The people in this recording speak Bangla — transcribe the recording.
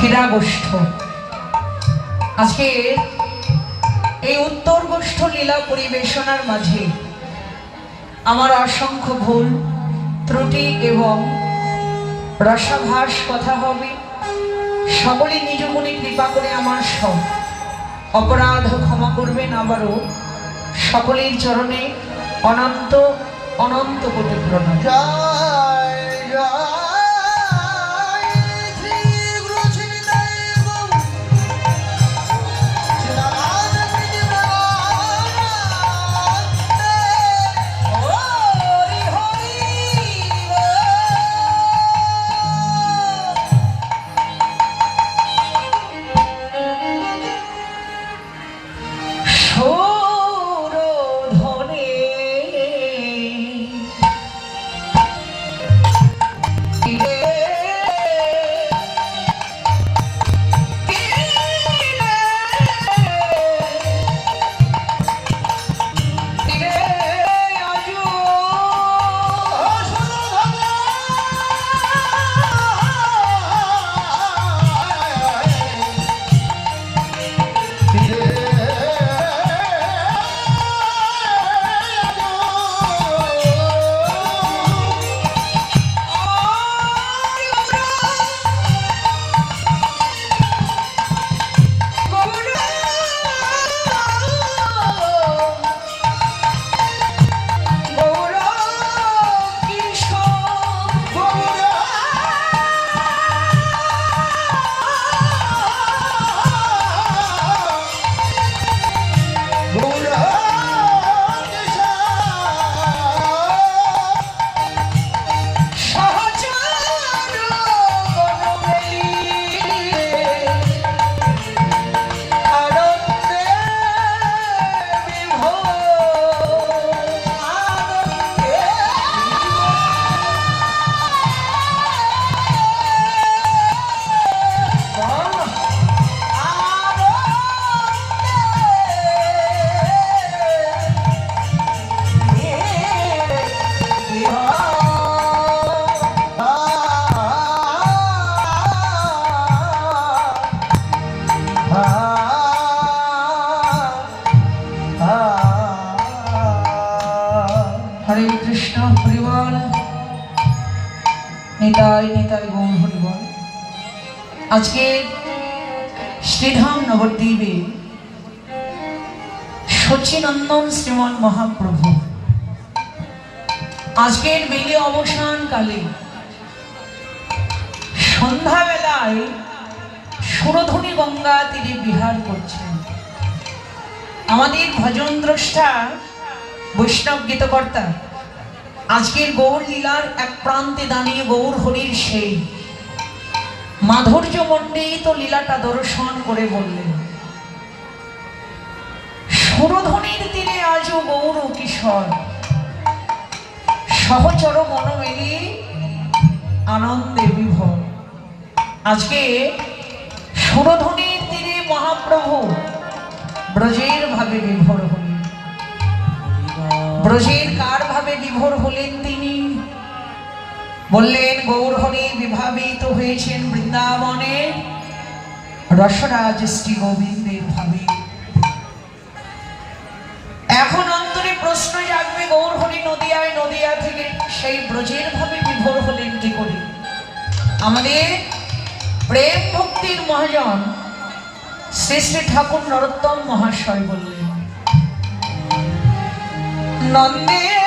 ক্রীড়াগোষ্ঠ আজকে এই উত্তর গোষ্ঠ লীলা পরিবেশনার মাঝে আমার অসংখ্য ভুল, ত্রুটি এবং রসাভাস কথা হবে। সকলে নিজ গুণে কৃপা করে আমার সব অপরাধ ক্ষমা করবেন আবারও। সকলের চরণে অনন্ত অনন্ত কোটি জয় জয়। কৃষ্ণ হরিবল। নিতাই নিতাই গৌর হরিবল। আজকে শ্রীধাম নবদ্বীপে সচিনন্দন শ্রীমন মহাপ্রভু আজকের বেলে অবসান কালে সন্ধ্যাবেলায় সুরধনী গঙ্গা তীরে বিহার করছেন। আমাদের ভজন দ্রষ্টা বৈষ্ণব গীতকর্তা আজকের গৌর লীলার এক প্রান্তে দাঁড়িয়ে গৌর হরির সেই। মাধুর্য মণ্ডিত লীলাটা দর্শন করে বললেন। সুরধ্বনির তীরে আজও গৌর কিশোর। সহচর মন মেলে আনন্দে বিভোর। আজকে সুরধ্বনির তীরে মহাপ্রভু ব্রজের ভাবে বিভোর। ব্রজের কার ভাবে বিভোর হলেন তিনি। বললেন, গৌর হরি, বিভাবিত হয়েছেন বৃন্দাবনে। রসরাজ শ্রী গোবিন্দের ভাবে। এখন অন্তরে প্রশ্ন জাগবে, গৌর হরি, নদিয়ায়, নদিয়া থেকে সেই ব্রজের ভাবে বিভোর হলেন কি করে? আমাদের প্রেম ভক্তির মহাজন শ্রী শ্রী ঠাকুর নরোত্তম মহাশয় বললেন নন্দের